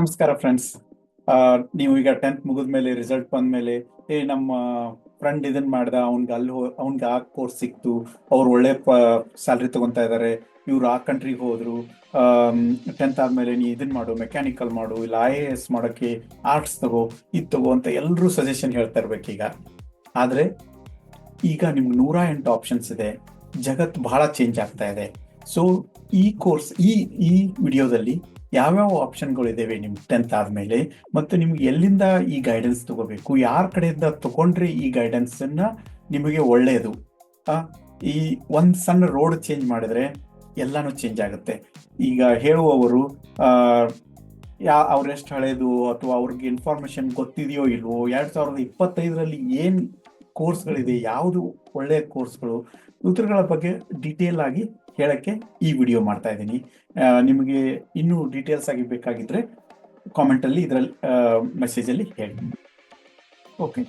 ನಮಸ್ಕಾರ ಫ್ರೆಂಡ್ಸ್ ನೀವು ಈಗ ಟೆಂತ್ ಮುಗಿದ ಮೇಲೆ ರಿಸಲ್ಟ್ ಬಂದ ಮೇಲೆ, ಏ, ನಮ್ಮ ಫ್ರೆಂಡ್ ಇದನ್ ಮಾಡ್ದ, ಅವ್ನ್ಗೆ ಅಲ್ಲಿ ಅವ್ನ್ಗೆ ಆ ಕೋರ್ಸ್ ಸಿಕ್ತು, ಅವ್ರು ಒಳ್ಳೆ ಸ್ಯಾಲ್ರಿ ತಗೊಂತಾ ಇದ್ದಾರೆ ಇವ್ರು ಆ ಕಂಟ್ರಿಗೆ ಹೋದ್ರು ಟೆಂತ್ ಆದ್ಮೇಲೆ ನೀ ಇದನ್ ಮಾಡು ಮೆಕ್ಯಾನಿಕಲ್ ಮಾಡು, ಇಲ್ಲ ಐ ಎ ಎಸ್ ಮಾಡೋಕೆ ಆರ್ಟ್ಸ್ ತಗೋ, ಇದು ತಗೋ ಅಂತ ಎಲ್ಲರೂ ಸಜೆಷನ್ ಹೇಳ್ತಾ ಇರ್ಬೇಕೀಗ. ಆದ್ರೆ, ಈಗ ನಿಮ್ಗೆ ನೂರ ಎಂಟು ಆಪ್ಷನ್ಸ್ ಇದೆ, ಜಗತ್ ಬಹಳ ಚೇಂಜ್ ಆಗ್ತಾ ಇದೆ. ಸೊ ಈ ಕೋರ್ಸ್ ಈ ಈ ವಿಡಿಯೋದಲ್ಲಿ ಯಾವ್ಯಾವ ಆಪ್ಷನ್ಗಳು ಇದಾವೆ ನಿಮ್ಗೆ ಟೆಂತ್ ಆದಮೇಲೆ? ಮತ್ತು ನಿಮ್ಗೆ ಎಲ್ಲಿಂದ ಈ ಗೈಡೆನ್ಸ್ ತಗೋಬೇಕು? ಯಾರ ಕಡೆಯಿಂದ ತಗೊಂಡ್ರೆ ಈ ಗೈಡೆನ್ಸ್ ಅನ್ನ ನಿಮಗೆ ಒಳ್ಳೆಯದು ಈ ಒಂದು ಸಣ್ಣ ರೋಡ್ ಚೇಂಜ್ ಮಾಡಿದ್ರೆ ಎಲ್ಲಾನು ಚೇಂಜ್ ಆಗುತ್ತೆ. ಈಗ ಹೇಳುವವರು ಯಾ ಅವ್ರೆಷ್ಟು ಹಳೆಯದು ಅಥವಾ ಅವ್ರಿಗೆ ಇನ್ಫಾರ್ಮೇಶನ್ ಗೊತ್ತಿದೆಯೋ ಇಲ್ವೋ, ಎರಡು ಸಾವಿರದ ಇಪ್ಪತ್ತೈದರಲ್ಲಿ ಏನು ಕೋರ್ಸ್ಗಳಿದೆ ಯಾವುದು ಒಳ್ಳೆಯ ಕೋರ್ಸ್ಗಳು ಉತ್ತರಗಳ ಬಗ್ಗೆ ಡೀಟೇಲ್ ಆಗಿ ಹೇಳಕ್ಕೆ ಈ ವಿಡಿಯೋ ಮಾಡ್ತಾ ಇದ್ದೀನಿ. ನಿಮಗೆ ಇನ್ನೂ ಡೀಟೇಲ್ಸ್ ಆಗಿ ಬೇಕಾಗಿದ್ರೆ ಕಾಮೆಂಟ್ ಅಲ್ಲಿ ಇದರಲ್ಲಿ ಮೆಸೇಜ್ ಅಲ್ಲಿ ಹೇಳಿ. ಓಕೆ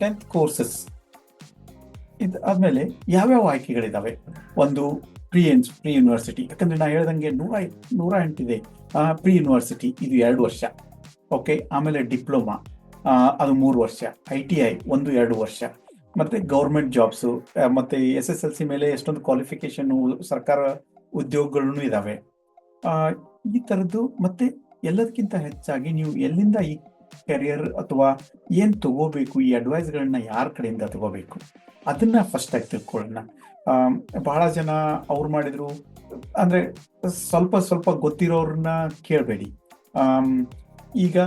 ಟೆಂತ್ ಕೋರ್ಸಸ್ ಇದು ಆದ್ಮೇಲೆ ಯಾವ್ಯಾವ ಆಯ್ಕೆಗಳಿದಾವೆ? ಒಂದು ಪ್ರೀ ಎನ್ಸ್ ಪ್ರೀ ಯೂನಿವರ್ಸಿಟಿ ಯಾಕಂದ್ರೆ ನಾ ಹೇಳ್ದಂಗೆ ನೂರ ನೂರ ಎಂಟಿದೆ ಪ್ರೀ ಯೂನಿವರ್ಸಿಟಿ ಇದು ಎರಡು ವರ್ಷ. ಓಕೆ ಆಮೇಲೆ ಡಿಪ್ಲೊಮಾ ಅದು ಮೂರು ವರ್ಷ. ಐ ಟಿ ಐ ಒಂದು ಎರಡು ವರ್ಷ. ಮತ್ತೆ ಗೌರ್ಮೆಂಟ್ ಜಾಬ್ಸ್ ಮತ್ತೆ ಎಸ್ ಎಸ್ ಎಲ್ ಸಿ ಮೇಲೆ ಎಷ್ಟೊಂದು ಕ್ವಾಲಿಫಿಕೇಶನ್ ಸರ್ಕಾರ ಉದ್ಯೋಗಗಳೂ ಇದಾವೆ. ಈ ತರದ್ದು ಮತ್ತೆ ಎಲ್ಲದಕ್ಕಿಂತ ಹೆಚ್ಚಾಗಿ ನೀವು ಎಲ್ಲಿಂದ ಈ ಕೆರಿಯರ್ ಅಥವಾ ಏನ್ ತಗೋಬೇಕು, ಈ ಅಡ್ವೈಸ್ಗಳನ್ನ ಯಾರ ಕಡೆಯಿಂದ ತಗೋಬೇಕು? ಅದನ್ನ ಫಸ್ಟ್ ಆಗಿ ತಿಳ್ಕೊಳ್ಳೋಣ. ಬಹಳ ಜನ ಅವ್ರು ಮಾಡಿದ್ರು, ಅಂದ್ರೆ ಸ್ವಲ್ಪ ಸ್ವಲ್ಪ ಗೊತ್ತಿರೋರನ್ನ ಕೇಳಬೇಡಿ. ಈಗ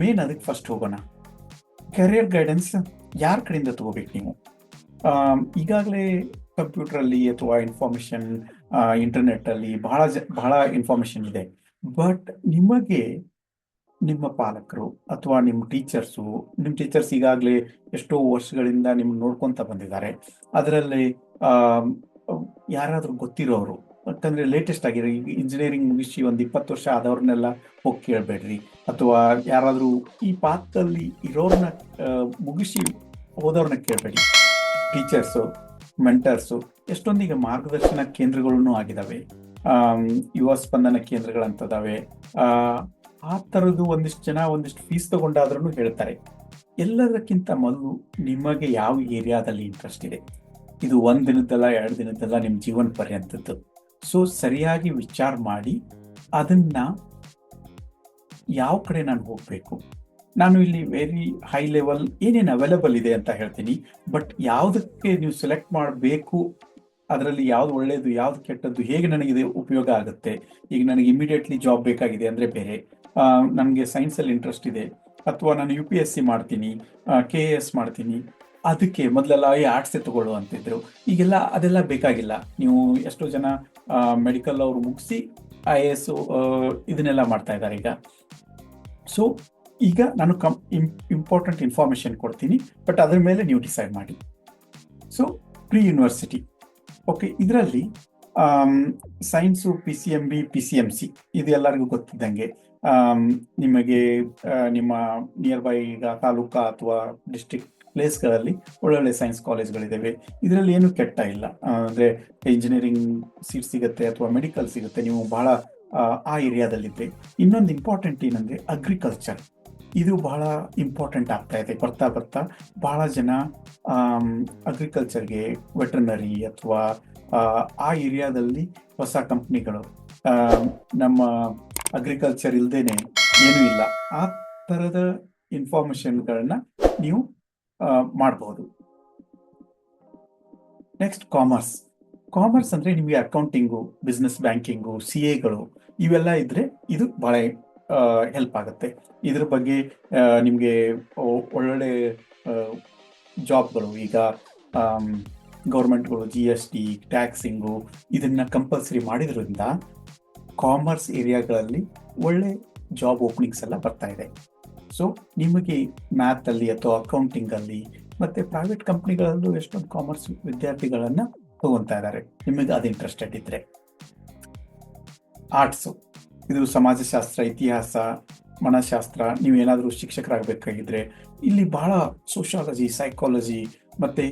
ಮೇನ್ ಅದಕ್ಕೆ ಫಸ್ಟ್ ಹೋಗೋಣ. ಕೆರಿಯರ್ ಗೈಡೆನ್ಸ್ ಯಾರ ಕಡೆಯಿಂದ ತಗೋಬೇಕು ನೀವು? ಈಗಾಗಲೇ ಕಂಪ್ಯೂಟರ್ ಅಲ್ಲಿ ಅಥವಾ ಇನ್ಫಾರ್ಮೇಶನ್ ಇಂಟರ್ನೆಟ್ ಅಲ್ಲಿ ಬಹಳ ಜ- ಬಹಳ ಇನ್ಫಾರ್ಮೇಶನ್ ಇದೆ. ಬಟ್ ನಿಮಗೆ ನಿಮ್ಮ ಪಾಲಕರು ಅಥವಾ ನಿಮ್ಮ ಟೀಚರ್ಸು ನಿಮ್ಮ ಟೀಚರ್ಸ್ ಈಗಾಗಲೇ ಎಷ್ಟೋ ವರ್ಷಗಳಿಂದ ನಿಮ್ ನೋಡ್ಕೊಂತ ಬಂದಿದ್ದಾರೆ. ಅದರಲ್ಲಿ ಯಾರಾದರೂ ಗೊತ್ತಿರೋರು ಯಾಕಂದ್ರೆ ಲೇಟೆಸ್ಟ್ ಆಗಿರೋ, ಈಗ ಇಂಜಿನಿಯರಿಂಗ್ ಮುಗಿಸಿ ಒಂದು ಇಪ್ಪತ್ತು ವರ್ಷ ಆದವ್ರನ್ನೆಲ್ಲ ಹೋಗಿ ಕೇಳಬೇಡ್ರಿ. ಅಥವಾ ಯಾರಾದರೂ ಈ ಪಾತ್ರದಲ್ಲಿ ಇರೋರನ್ನ ಮುಗಿಸಿ ಹೋದವ್ರನ್ನ ಕೇಳಬೇಡಿ. ಟೀಚರ್ಸು, ಮೆಂಟರ್ಸು, ಎಷ್ಟೊಂದೀಗ ಮಾರ್ಗದರ್ಶನ ಕೇಂದ್ರಗಳೂ ಆಗಿದಾವೆ. ಯುವ ಸ್ಪಂದನ ಕೇಂದ್ರಗಳಂತದಾವೆ. ಆ ಥರದ್ದು ಒಂದಿಷ್ಟು ಜನ ಒಂದಿಷ್ಟು ಫೀಸ್ ತಗೊಂಡಾದ್ರೂ ಹೇಳ್ತಾರೆ. ಎಲ್ಲದಕ್ಕಿಂತ ಮೊದಲು ನಿಮಗೆ ಯಾವ ಏರಿಯಾದಲ್ಲಿ ಇಂಟ್ರೆಸ್ಟ್ ಇದೆ? ಇದು ಒಂದು ದಿನದ್ದಲ್ಲ, ಎರಡು ದಿನದ್ದಲ್ಲ ನಿಮ್ಮ ಜೀವನ ಪರ್ಯಂತದ್ದು. ಸೊ, ಸರಿಯಾಗಿ ವಿಚಾರ ಮಾಡಿ ಅದನ್ನ ಯಾವ ಕಡೆ ನಾನು ಹೋಗ್ಬೇಕು? ನಾನು ಇಲ್ಲಿ ವೆರಿ ಹೈ ಲೆವೆಲ್ ಏನೇನು ಅವೈಲಬಲ್ ಇದೆ ಅಂತ ಹೇಳ್ತೀನಿ. ಬಟ್ ಯಾವುದಕ್ಕೆ ನೀವು ಸೆಲೆಕ್ಟ್ ಮಾಡಬೇಕು? ಅದರಲ್ಲಿ ಯಾವ್ದು ಒಳ್ಳೇದು, ಯಾವ್ದು ಕೆಟ್ಟದ್ದು ಹೇಗೆ ನನಗೆ ಇದು ಉಪಯೋಗ ಆಗುತ್ತೆ? ಈಗ ನನಗೆ ಇಮಿಡಿಯೇಟ್ಲಿ ಜಾಬ್ ಬೇಕಾಗಿದೆ ಅಂದ್ರೆ ಬೇರೆ. ನನಗೆ ಸೈನ್ಸಲ್ಲಿ ಇಂಟ್ರೆಸ್ಟ್ ಇದೆ. ಅಥವಾ ನಾನು ಯು ಪಿ ಎಸ್ ಸಿ ಮಾಡ್ತೀನಿ ಕೆ ಎ ಎಸ್ ಮಾಡ್ತೀನಿ. ಅದಕ್ಕೆ ಮೊದಲೆಲ್ಲ ಈ ಆರ್ಟ್ಸೇ ತಗೊಳ್ಳುವಂತಿದ್ರು ಈಗೆಲ್ಲ ಅದೆಲ್ಲ ಬೇಕಾಗಿಲ್ಲ. ನೀವು ಎಷ್ಟೋ ಜನ ಮೆಡಿಕಲ್ ಅವರು ಮುಗಿಸಿ ಐ ಎ ಎಸ್ ಇದನ್ನೆಲ್ಲ ಮಾಡ್ತಾ ಇದ್ದಾರೆ ಈಗ. ಸೊ ಈಗ ನಾನು ಕಂ ಇಂಪಾರ್ಟೆಂಟ್ ಇನ್ಫಾರ್ಮೇಶನ್ ಕೊಡ್ತೀನಿ ಬಟ್ ಅದ್ರ ಮೇಲೆ ನೀವು ಡಿಸೈಡ್ ಮಾಡಿ. ಸೊ ಪ್ರೀ ಯೂನಿವರ್ಸಿಟಿ ಓಕೆ ಇದರಲ್ಲಿ science P C M B P C M C ಇದು ಎಲ್ಲರಿಗೂ ಗೊತ್ತಿದ್ದಂಗೆ. ನಿಮಗೆ ನಿಮ್ಮ ನಿಯರ್ ಬೈ ಈಗ ತಾಲೂಕಾ ಅಥವಾ ಡಿಸ್ಟ್ರಿಕ್ಟ್ ಪ್ಲೇಸ್ಗಳಲ್ಲಿ ಒಳ್ಳೊಳ್ಳೆ ಸೈನ್ಸ್ ಕಾಲೇಜ್ಗಳಿದ್ದಾವೆ ಇದರಲ್ಲಿ ಏನು ಕೆಟ್ಟ ಇಲ್ಲ. ಅಂದರೆ ಇಂಜಿನಿಯರಿಂಗ್ ಸೀಟ್ ಸಿಗುತ್ತೆ ಅಥವಾ ಮೆಡಿಕಲ್ ಸಿಗುತ್ತೆ. ನೀವು ಆ, ಆ ಏರಿಯಾದಲ್ಲಿದ್ದೆ ಇನ್ನೊಂದು ಇಂಪಾರ್ಟೆಂಟ್ ಏನಂದರೆ ಅಗ್ರಿಕಲ್ಚರ್ ಇದು ಬಹಳ ಇಂಪಾರ್ಟೆಂಟ್ ಆಗ್ತಾ ಇದೆ. ಬರ್ತಾ ಬರ್ತಾ ಬಹಳ ಜನ ಅಗ್ರಿಕಲ್ಚರ್ಗೆ ವೆಟರ್ನರಿ ಅಥವಾ ಆ, ಏರಿಯಾದಲ್ಲಿ ಹೊಸ ಕಂಪ್ನಿಗಳು ನಮ್ಮ ಅಗ್ರಿಕಲ್ಚರ್ ಇಲ್ದೇನೆ ಏನೂ ಇಲ್ಲ. ಆ ಥರದ ಇನ್ಫಾರ್ಮೇಶನ್ಗಳನ್ನ ನೀವು ಮಾಡಬಹುದು ನೆಕ್ಸ್ಟ್ ಕಾಮರ್ಸ್ ಕಾಮರ್ಸ್ ಅಂದರೆ ನಿಮಗೆ ಅಕೌಂಟಿಂಗು ಬಿಸ್ನೆಸ್ ಬ್ಯಾಂಕಿಂಗು ಸಿ ಎಗಳು ಇವೆಲ್ಲ ಇದ್ರೆ ಇದು ಬಹಳ ಹೆಲ್ಪ್ ಆಗುತ್ತೆ. ಇದ್ರ ಬಗ್ಗೆ ನಿಮಗೆ ಒಳ್ಳೊಳ್ಳೆ ಜಾಬ್ಗಳು ಈಗ ಗೌರ್ಮೆಂಟ್ಗಳು ಜಿ ಎಸ್ ಟಿ ಟ್ಯಾಕ್ಸಿಂಗು ಇದನ್ನ ಕಂಪಲ್ಸರಿ ಮಾಡಿದ್ರಿಂದ ಕಾಮರ್ಸ್ ಏರಿಯಾಗಳಲ್ಲಿ ಒಳ್ಳೆ ಜಾಬ್ ಓಪನಿಂಗ್ಸ್ ಎಲ್ಲ ಬರ್ತಾ ಇದೆ. ಸೊ ನಿಮಗೆ ಮ್ಯಾಥಲ್ಲಿ ಅಥವಾ ಅಕೌಂಟಿಂಗಲ್ಲಿ ಮತ್ತೆ ಪ್ರೈವೇಟ್ ಕಂಪ್ನಿಗಳಲ್ಲೂ ಎಷ್ಟೊಂದು ಕಾಮರ್ಸ್ ವಿದ್ಯಾರ್ಥಿಗಳನ್ನು ತಗೊತಾ ಇದ್ದಾರೆ. ನಿಮಗೆ ಅದು ಇಂಟ್ರೆಸ್ಟೆಡ್ ಇದ್ದರೆ ಆರ್ಟ್ಸ್ ಇದು ಸಮಾಜಶಾಸ್ತ್ರ, ಇತಿಹಾಸ, ಮನಶಾಸ್ತ್ರ ನೀವು ಏನಾದರೂ ಶಿಕ್ಷಕರಾಗಬೇಕಾಗಿದ್ರೆ ಇಲ್ಲಿ ಬಹಳ ಸೋಷಾಲಜಿ ಸೈಕಾಲಜಿ ಮತ್ತೆ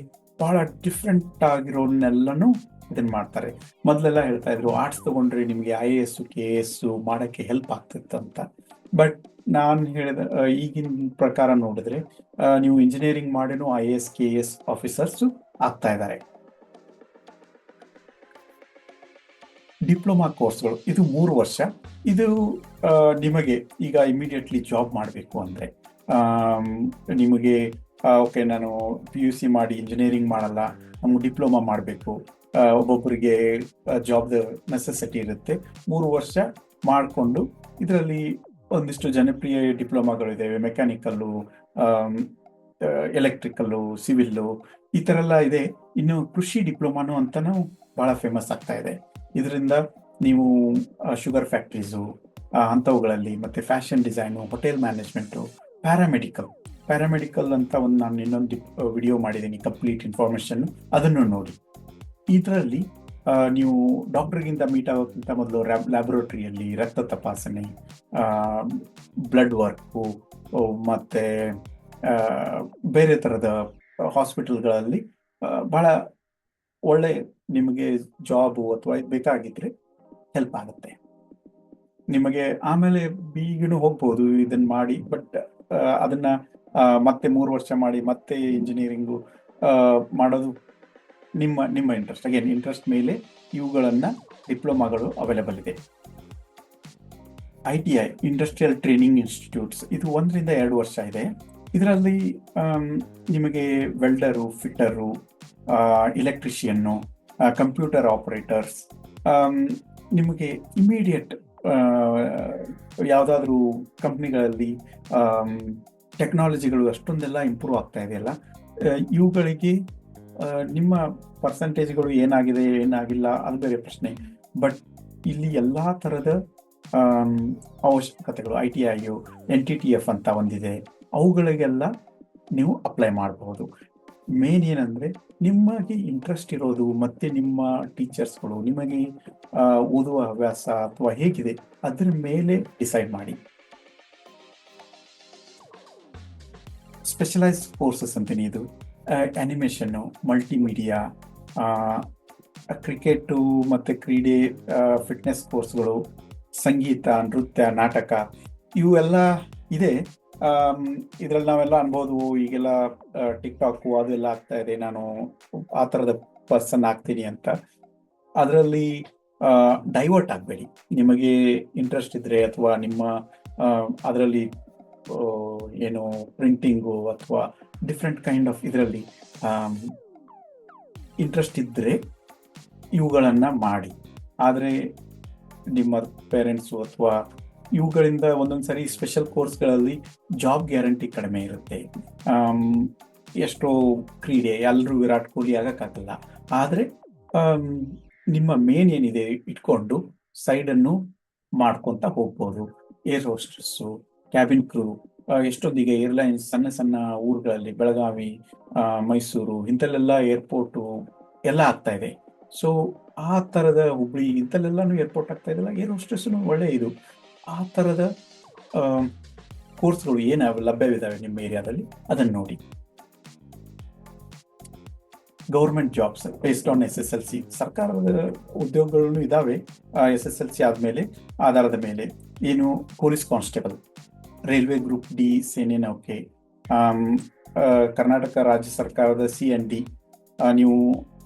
ಬಹಳ ಡಿಫ್ರೆಂಟ್ ಆಗಿರೋನ್ನೆಲ್ಲನೂ ಇದನ್ನ ಮಾಡ್ತಾರೆ. ಮೊದಲೆಲ್ಲ ಹೇಳ್ತಾ ಇದ್ರು ಆರ್ಟ್ಸ್ ತಗೊಂಡ್ರೆ ನಿಮಗೆ I A S K S ಮಾಡಕ್ಕೆ ಹೆಲ್ಪ್ ಆಗ್ತಿತ್ತಂತ. ಬಟ್ ನಾನು ಹೇಳಿದ, ಈಗಿನ ಪ್ರಕಾರ ನೋಡಿದ್ರೆ ನೀವು ಇಂಜಿನಿಯರಿಂಗ್ ಮಾಡಿನೂ I A S K S officers ಆಗ್ತಾ ಇದ್ದಾರೆ. ಡಿಪ್ಲೊಮಾ ಕೋರ್ಸ್ಗಳು. ಇದು ಮೂರು ವರ್ಷ. ಇದು ನಿಮಗೆ ಈಗ ಇಮಿಡಿಯೇಟ್ಲಿ ಜಾಬ್ ಮಾಡಬೇಕು ಅಂದರೆ ನಿಮಗೆ ಓಕೆ, ನಾನು ಪಿ ಯು ಸಿ ಮಾಡಿ ಇಂಜಿನಿಯರಿಂಗ್ ಮಾಡಲ್ಲ, ನಮ್ಗೆ ಡಿಪ್ಲೊಮಾ ಮಾಡಬೇಕು. ಒಬ್ಬೊಬ್ಬರಿಗೆ ಜಾಬ್ದ ನೆಸೆಸಿಟಿ ಇರುತ್ತೆ. ಮೂರು ವರ್ಷ ಮಾಡಿಕೊಂಡು, ಇದರಲ್ಲಿ ಒಂದಿಷ್ಟು ಜನಪ್ರಿಯ ಡಿಪ್ಲೊಮಾಗಳಿದ್ದಾವೆ ಮೆಕ್ಯಾನಿಕಲ್ಲು ಎಲೆಕ್ಟ್ರಿಕಲ್ಲು ಸಿವಿಲ್ಲು ಈ ಥರ ಎಲ್ಲ ಇದೆ. ಇನ್ನು ಕೃಷಿ ಡಿಪ್ಲೊಮಾನು ಅಂತಲೂ ಭಾಳ ಫೇಮಸ್ ಆಗ್ತಾ ಇದೆ. ಇದರಿಂದ ನೀವು ಶುಗರ್ ಫ್ಯಾಕ್ಟ್ರೀಸು ಅಂಥವುಗಳಲ್ಲಿ ಮತ್ತು fashion design hotel management paramedical paramedical ಅಂತ ಒಂದು ನಾನು ಇನ್ನೊಂದು ವಿಡಿಯೋ ಮಾಡಿದ್ದೀನಿ ಕಂಪ್ಲೀಟ್ ಇನ್ಫಾರ್ಮೇಷನ್ ಅದನ್ನು ನೋಡಿ. ಇದರಲ್ಲಿ ನೀವು ಡಾಕ್ಟ್ರಿಗಿಂತ ಮೀಟ್ ಆಗೋಕ್ಕಿಂತ ಮೊದಲು ಲ್ಯಾಬೊರೇಟ್ರಿಯಲ್ಲಿ ರಕ್ತ ತಪಾಸಣೆ ಬ್ಲಡ್ ವರ್ಕು ಮತ್ತು ಬೇರೆ ಥರದ ಹಾಸ್ಪಿಟಲ್ಗಳಲ್ಲಿ ಭಾಳ ಒಳ್ಳೆ ನಿಮಗೆ ಜಾಬು ಅಥವಾ ಬೇಕಾಗಿದ್ರೆ ಹೆಲ್ಪ್ ಆಗುತ್ತೆ. ನಿಮಗೆ ಆಮೇಲೆ ಬೀಗಿನೂ ಹೋಗ್ಬೋದು ಇದನ್ನ ಮಾಡಿ ಬಟ್ ಅದನ್ನ ಮತ್ತೆ ಮೂರು ವರ್ಷ ಮಾಡಿ ಮತ್ತೆ ಇಂಜಿನಿಯರಿಂಗು ಮಾಡೋದು ನಿಮ್ಮ ನಿಮ್ಮ ಇಂಟ್ರೆಸ್ಟ್ ಅಗೇನ್ ಇಂಟ್ರೆಸ್ಟ್ ಮೇಲೆ ಇವುಗಳನ್ನ ಡಿಪ್ಲೊಮಾಗಳು ಅವೈಲೇಬಲ್ ಇದೆ. I T I industrial training institutes ಇದು ಒಂದರಿಂದ ಎರಡು ವರ್ಷ ಇದೆ. ಇದರಲ್ಲಿ ನಿಮಗೆ welder fitter electrician computer operators ನಿಮಗೆ ಇಮಿಡಿಯೇಟ್ ಯಾವುದಾದ್ರೂ ಕಂಪ್ನಿಗಳಲ್ಲಿ ಟೆಕ್ನಾಲಜಿಗಳು ಅಷ್ಟೊಂದೆಲ್ಲ ಇಂಪ್ರೂವ್ ಆಗ್ತಾ ಇದೆಯಲ್ಲ? ಇವುಗಳಿಗೆ ನಿಮ್ಮ ಪರ್ಸೆಂಟೇಜ್ಗಳು ಏನಾಗಿದೆ, ಏನಾಗಿಲ್ಲ, ಅದು ಬೇರೆ ಪ್ರಶ್ನೆ. ಬಟ್ ಇಲ್ಲಿ ಎಲ್ಲ ಥರದ ಅವಶ್ಯಕತೆಗಳು ಐ ಟಿ ಐಯು ಎನ್ ಟಿ ಟಿ ಎಫ್ ಅಂತ ಒಂದಿದೆ. ಅವುಗಳಿಗೆಲ್ಲ ನೀವು ಅಪ್ಲೈ ಮಾಡಬಹುದು ಮೇನ್ ಏನಂದ್ರೆ ನಿಮಗೆ ಇಂಟ್ರೆಸ್ಟ್ ಇರೋದು ಮತ್ತೆ ನಿಮ್ಮ ಟೀಚರ್ಸ್ಗಳು ನಿಮಗೆ ಓದುವ ಹವ್ಯಾಸ ಅಥವಾ ಹೇಗಿದೆ ಅದ್ರ ಮೇಲೆ ಡಿಸೈಡ್ ಮಾಡಿ. ಸ್ಪೆಷಲೈಸ್ ಕೋರ್ಸಸ್ ಅಂತೀನಿ ಇದು. ಅನಿಮೇಷನ್ನು ಮಲ್ಟಿಮೀಡಿಯಾ ಕ್ರಿಕೆಟು ಮತ್ತು ಕ್ರೀಡೆ ಫಿಟ್ನೆಸ್ ಕೋರ್ಸ್ಗಳು ಸಂಗೀತ, ನೃತ್ಯ, ನಾಟಕ ಇವೆಲ್ಲ ಇದೆ. ಇದರಲ್ಲಿ ನಾವೆಲ್ಲ ಅನ್ಬೋದು, ಈಗೆಲ್ಲ ಟಿಕ್ ಟಾಕು ಅದೆಲ್ಲ ಆಗ್ತಾ ಇದೆ, ನಾನು ಆ ಥರದ ಪರ್ಸನ್ ಆಗ್ತೀನಿ ಅಂತ. ಅದರಲ್ಲಿ ಡೈವರ್ಟ್ ಆಗಬೇಡಿ. ನಿಮಗೆ ಇಂಟ್ರೆಸ್ಟ್ ಇದ್ರೆ ಅಥವಾ ನಿಮ್ಮ ಅದರಲ್ಲಿ ಏನು ಪ್ರಿಂಟಿಂಗು ಅಥವಾ ಡಿಫ್ರೆಂಟ್ ಕೈಂಡ್ ಆಫ್ ಇದರಲ್ಲಿ ಇಂಟ್ರೆಸ್ಟ್ ಇದ್ದರೆ ಇವುಗಳನ್ನು ಮಾಡಿ. ಆದರೆ ನಿಮ್ಮ ಪೇರೆಂಟ್ಸು ಅಥವಾ ಇವುಗಳಿಂದ ಒಂದೊಂದು ಸರಿ ಸ್ಪೆಷಲ್ ಕೋರ್ಸ್ಗಳಲ್ಲಿ ಜಾಬ್ ಗ್ಯಾರಂಟಿ ಕಡಿಮೆ ಇರುತ್ತೆ. ಎಷ್ಟೋ ಕ್ರೀಡೆ ಎಲ್ಲರೂ ವಿರಾಟ್ ಕೊಹ್ಲಿ ಆಗಕ್ಕಾಗಲ್ಲ ಆದರೆ ನಿಮ್ಮ ಮೇನ್ ಏನಿದೆ ಇಟ್ಕೊಂಡು ಸೈಡನ್ನು ಮಾಡ್ಕೊತ ಹೋಗ್ಬೋದು. ಏರ್ ಹೋಸ್ಟಸ್ಸು ಕ್ಯಾಬಿನ್ ಕ್ರೂ ಎಷ್ಟೊಂದಿಗೆ ಏರ್ಲೈನ್ಸ್ ಸಣ್ಣ ಸಣ್ಣ ಊರುಗಳಲ್ಲಿ, ಬೆಳಗಾವಿ ಮೈಸೂರು, ಇಂಥಲ್ಲೆಲ್ಲ ಏರ್ಪೋರ್ಟು ಎಲ್ಲ ಆಗ್ತಾ ಇದೆ. ಸೊ ಆ ಥರದ ಹುಬ್ಳಿ ಇಂಥಲ್ಲೆಲ್ಲಾನು ಏರ್ಪೋರ್ಟ್ ಆಗ್ತಾ ಇದೆಲ್ಲ ಏರ್ ಹೋಸ್ಟೆಸ್ನು ಒಳ್ಳೆ ಇದು. ಆ ಥರದ ಕೋರ್ಸ್ಗಳು ಏನು ಲಭ್ಯವಿದ್ದಾವೆ ನಿಮ್ಮ ಏರಿಯಾದಲ್ಲಿ? ಅದನ್ನು ನೋಡಿ. Government jobs based on S S L C ಸರ್ಕಾರದ ಉದ್ಯೋಗಗಳು ಇದಾವೆ. ಎಸ್ ಎಸ್ ಎಲ್ ಸಿ ಆದಮೇಲೆ ಆಧಾರದ ಮೇಲೆ ಏನು police constable, railway group D ಸೇನೆ ನೌಕೆ ಕರ್ನಾಟಕ ರಾಜ್ಯ ಸರ್ಕಾರದ ಸಿ ಎನ್ ಡಿ ನೀವು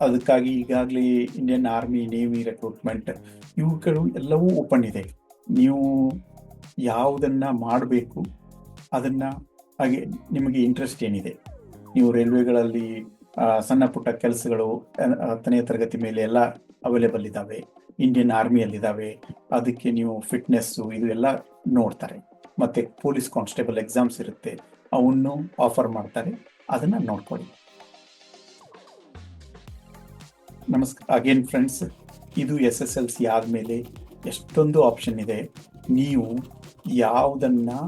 ಅದಕ್ಕಾಗಿ ಈಗಾಗಲೇ ಇಂಡಿಯನ್ ಆರ್ಮಿ ನೇವಿ ರೆಕ್ರೂಟ್ಮೆಂಟ್ ಇವುಗಳು ಎಲ್ಲವೂ ಓಪನ್ ಇದೆ. ನೀವು ಯಾವುದನ್ನ ಮಾಡಬೇಕು, ಅದನ್ನ ಹಾಗೆ ನಿಮಗೆ ಇಂಟ್ರೆಸ್ಟ್ ಏನಿದೆ. ನೀವು ರೈಲ್ವೆಗಳಲ್ಲಿ ಸಣ್ಣ ಪುಟ್ಟ ಕೆಲಸಗಳು ಹತ್ತನೇ ತರಗತಿ ಮೇಲೆ ಎಲ್ಲ ಅವೈಲೇಬಲ್ ಇದ್ದಾವೆ ಇಂಡಿಯನ್ ಆರ್ಮಿಯಲ್ಲಿದ್ದಾವೆ ಅದಕ್ಕೆ ನೀವು ಫಿಟ್ನೆಸ್ಸು ಇದು ಎಲ್ಲ ನೋಡ್ತಾರೆ. ಮತ್ತೆ ಪೊಲೀಸ್ ಕಾನ್ಸ್ಟೇಬಲ್ ಎಕ್ಸಾಮ್ಸ್ ಇರುತ್ತೆ. ಅವನ್ನು ಆಫರ್ ಮಾಡ್ತಾರೆ. ಅದನ್ನ ನೋಡ್ಕೊಳ್ಳಿ. ನಮಸ್ಕಾರ ಅಗೇನ್ ಫ್ರೆಂಡ್ಸ್ ಇದು ಎಸ್ ಎಸ್ ಎಲ್ ಸಿ ಆದಮೇಲೆ ಎಷ್ಟೊಂದು ಆಪ್ಷನ್ ಇದೆ. ನೀವು ಯಾವುದನ್ನು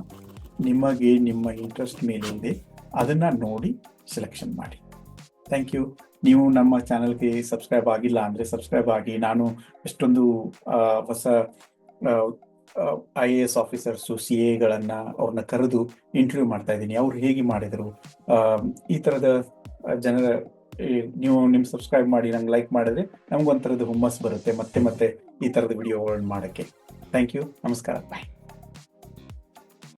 ನಿಮಗೆ ನಿಮ್ಮ ಇಂಟ್ರೆಸ್ಟ್ ಮೇಲೆ ಇದೆ, ಅದನ್ನು ನೋಡಿ ಸೆಲೆಕ್ಷನ್ ಮಾಡಿ. ಥ್ಯಾಂಕ್ ಯು ನೀವು ನಮ್ಮ ಚಾನಲ್ಗೆ ಸಬ್ಸ್ಕ್ರೈಬ್ ಆಗಿಲ್ಲ ಅಂದರೆ ಸಬ್ಸ್ಕ್ರೈಬ್ ಆಗಿ, ನಾನು ಎಷ್ಟೊಂದು ಹೊಸ I A S officers C ಎಗಳನ್ನು ಅವ್ರನ್ನ ಕರೆದು ಇಂಟರ್ವ್ಯೂ ಮಾಡ್ತಾ ಇದ್ದೀನಿ. ಅವ್ರು ಹೇಗೆ ಮಾಡಿದರು? ಈ ಥರದ ಜನರ ನೀವು ನಿಮ್ಮ ಸಬ್ಸ್ಕ್ರೈಬ್ ಮಾಡಿ, ನಂಗೆ ಲೈಕ್ ಮಾಡಿದ್ರೆ ನಮ್ಗೊಂಥರದ ಹುಮ್ಮಸ್ ಬರುತ್ತೆ, ಮತ್ತೆ ಮತ್ತೆ ಈ ಥರದ ವಿಡಿಯೋಗಳನ್ನ ಮಾಡೋಕ್ಕೆ. ಥ್ಯಾಂಕ್ ಯು ನಮಸ್ಕಾರ. ಬಾಯ್